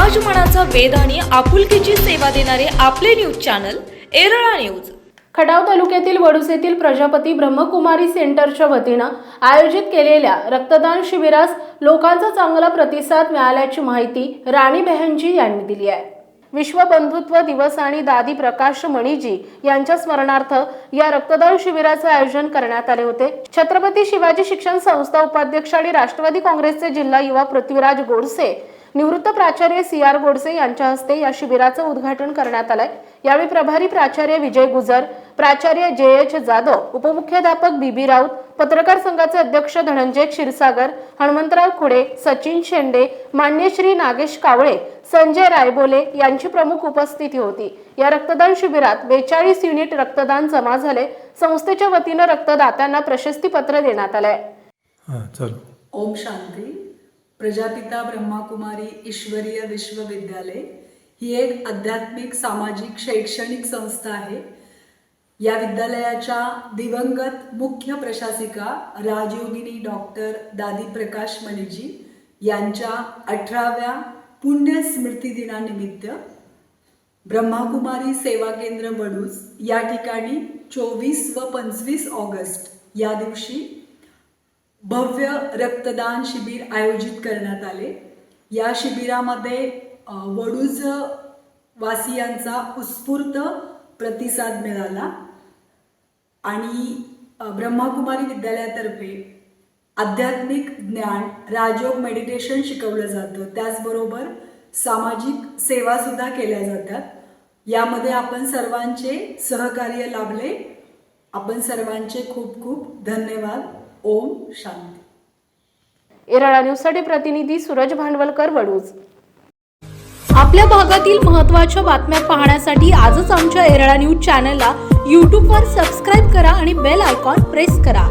समाज मनाचा वेध आणि आपुलकीची सेवा देणारे आपले news channel Erala news. Khatav तालुक्यातील वडूस येथील प्रजापती ब्रह्मकुमारी सेंटरच्या वतीनं आयोजित केलेल्या रक्तदान शिबिरास लोकांचा चांगला प्रतिसाद मिळाल्याची माहिती राणी बेहनजी यांनी दिली आहे. विश्व बंधुत्व दिवस आणि दादी प्रकाश मणिजी यांच्या स्मरणार्थ या रक्तदान शिबिराचे आयोजन करण्यात आले होते. छत्रपती शिवाजी शिक्षण संस्था उपाध्यक्ष आणि राष्ट्रवादी काँग्रेसचे जिल्हा युवा पृथ्वीराज गोडसे निवृत्त प्राचार्य सी आर गोडसे यांच्या हस्ते या शिबिराचं उद्घाटन करण्यात आलंय. यावेळी प्रभारी प्राचार्य विजय गुजर प्राचार्य जे एच जाधव उपमुख्याध्यापक बीबी राऊत पत्रकार संघाचे अध्यक्ष धनंजय क्षीरसागर हनुमंतराव खुडे सचिन शेंडे मान्य श्री नागेश कावळे संजय रायबोले यांची प्रमुख उपस्थिती होती. या रक्तदान शिबिरात बेचाळीस युनिट रक्तदान जमा झाले. संस्थेच्या वतीनं रक्तदात्यांना प्रशस्तीपत्र देण्यात आलंय. हां चालू. ओम शांती. प्रजापिता ब्रह्माकुमारी ईश्वरीय विश्वविद्यालय ही एक आध्यात्मिक सामाजिक शैक्षणिक संस्था आहे. या विद्यालयाच्या दिवंगत मुख्य प्रशासिका राजयोगिनी डॉक्टर दादी प्रकाश मणिजी यांच्या अठराव्या पुण्य स्मृती दिनानिमित्त ब्रह्माकुमारी सेवा केंद्र वडूज या ठिकाणी चोवीस व पंचवीस ऑगस्ट या दिवशी भव्य रक्तदान शिबिर आयोजित करण्यात आले. या शिबिरामध्ये वडूज वासियांचा उत्स्फूर्त प्रतिसाद मिळाला आणि ब्रह्माकुमारी विद्यालयातर्फे आध्यात्मिक ज्ञान राजयोग मेडिटेशन शिकवलं जातं. त्याचबरोबर सामाजिक सेवासुद्धा केल्या जातात. यामध्ये आपण सर्वांचे सहकार्य लाभले. आपण सर्वांचे खूप खूप धन्यवाद. ओम शांती. एरळा न्यूजसाठी प्रतिनिधी सूरज भांडवलकर वडूज. आपल्या भागातील महत्त्वाच्या बातम्या पाहण्यासाठी आजच आमच्या एरळा न्यूज चॅनलला यूट्यूबवर सबस्क्राईब करा आणि बेल आयकॉन प्रेस करा.